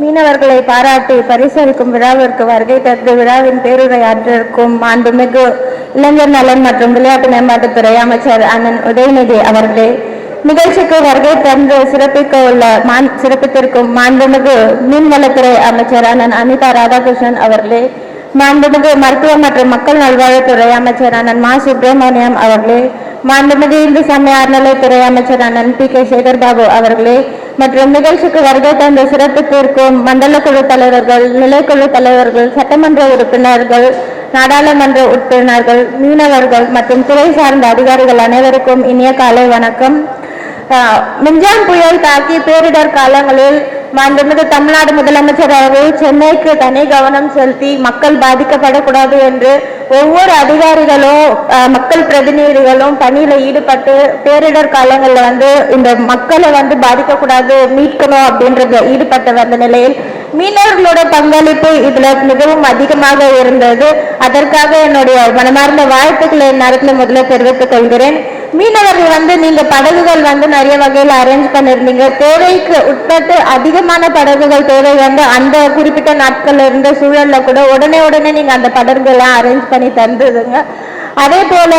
மீனவர்களை பாராட்டி பரிசளிக்கும் விழாவிற்கு வருகை தந்து விழாவின் பேருரையாற்றிருக்கும் மாண்புமிகு இளைஞர் நலன் மற்றும் விளையாட்டு மேம்பாட்டுத்துறை அமைச்சர் அண்ணன் உதயநிதி அவர்களே நிகழ்ச்சிக்கு வருகை தந்து சிறப்பிக்க உள்ள மான் சிறப்பித்திருக்கும் மாண்புமிகு மீன்வளத்துறை அமைச்சர் அண்ணன் அனிதா ராதாகிருஷ்ணன் அவர்களே மாண்புமிகு மருத்துவ மற்றும் மக்கள் நல்வாழ்வுத்துறை அமைச்சர் அண்ணன் மா. சுப்பிரமணியம் அவர்களே மாண்புமிகு இந்து சமய அறநிலைத்துறை அமைச்சர் அண்ணன் பி. கே. சேகர்பாபு அவர்களே மற்றும் நிகழ்ச்சிக்கு வருகை தந்த சிறப்பித்திருக்கும் மண்டல குழு தலைவர்கள் நிலைக்குழு தலைவர்கள் சட்டமன்ற உறுப்பினர்கள் நாடாளுமன்ற உறுப்பினர்கள் மீனவர்கள் மற்றும் துறை சார்ந்த அதிகாரிகள் அனைவருக்கும் இனிய காலை வணக்கம். ஆஹ் மிஞ்சான் புயல் தாக்கி பேரிடர் காலங்களில் மாண்புமிகு தமிழ்நாடு முதலமைச்சர் அவர்கள் சென்னைக்கு தனி கவனம் செலுத்தி மக்கள் பாதிக்கப்படக்கூடாது என்று ஒவ்வொரு அதிகாரிகளும் ஆஹ் மக்கள் பிரதிநிதிகளும் பணியில ஈடுபட்டு பேரிடர் காலங்களில் வந்து இந்த மக்களை வந்து பாதிக்கக்கூடாது மீட்கணும் அப்படின்றது ஈடுபட்டு வந்த நிலையில் மீனவர்களோட பங்களிப்பு இதுல மிகவும் அதிகமாக இருந்தது. அதற்காக என்னுடைய மனமார்ந்த வாழ்த்துக்களை நேரத்தில் முதல்ல தெரிவித்துக் கொள்கிறேன். மீனவர்கள் வந்து நீங்க படகுகள் வந்து நிறைய வகையில் அரேஞ்ச் பண்ணிருந்தீங்க. தேவைக்கு உட்பட்டு அதிகமான படகுகள் தேவை வந்து அந்த குறிப்பிட்ட நாட்கள்ல இருந்த சூழல்ல கூட உடனே உடனே நீங்க அந்த படகுகள்லாம் அரேஞ்ச் பண்ணி தந்ததுங்க. அதே போல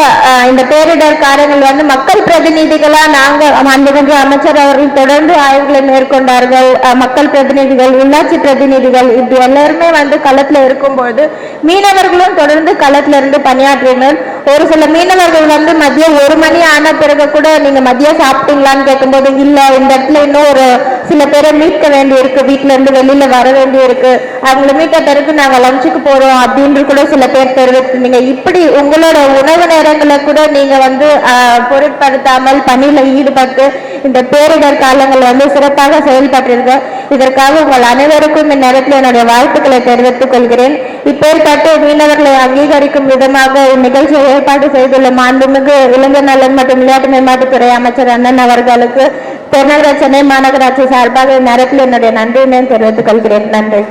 இந்த பேரிடர்காரர்கள் வந்து மக்கள் பிரதிநிதிகளா நாங்க மாண்புமிகு அமைச்சர் அவர்கள் தொடர்ந்து ஆய்வுகளை மேற்கொண்டார்கள். மக்கள் பிரதிநிதிகள் உள்ளாட்சி பிரதிநிதிகள் இப்படி எல்லாருமே வந்து களத்துல இருக்கும்போது மீனவர்களும் தொடர்ந்து களத்துல இருந்து பணியாற்றினர். ஒரு சில மீனவர்கள் வந்து மதியம் ஒரு மணி ஆன பிறகு கூட நீங்க மதியம் சாப்பிட்டீங்களான்னு கேட்கும்போது இல்ல இந்த இடத்துல இன்னும் ஒரு சில பேரை மீட்க வேண்டி இருக்கு வீட்டுல இருந்து வெளியில வர வேண்டி இருக்கு அவங்களை மீட்ட பிறகு நாங்க லஞ்சுக்கு போறோம் அப்படின்னு கூட சில பேர் தெரிவித்திருந்தீங்க இப்படி உங்களோட உணவு நேரங்களை கூட நீங்க வந்து பொருட்படுத்தாமல் பணியில ஈடுபட்டு இந்த பேரிடர் காலங்கள் வந்து சிறப்பாக செயல்பட்டிருக்க. இதற்காக உங்கள் அனைவருக்கும் இந்நேரத்தில் என்னுடைய வாழ்த்துக்களை தெரிவித்துக் கொள்கிறேன். இப்பேற்பட்டு மீனவர்களை அங்கீகரிக்கும் விதமாக இந்நிகழ்ச்சியை ஏற்பாடு செய்துள்ள மாண்புமிகு இளைஞர் நலன் மற்றும் விளையாட்டு மேம்பாட்டுத்துறை அமைச்சர் அண்ணன் அவர்களுக்கு தென்னகர சென்னை மாநகராட்சி சார்பாக நேரத்தில் என்னுடைய நன்றியினை தெரிவித்துக் கொள்கிறேன். நன்றி.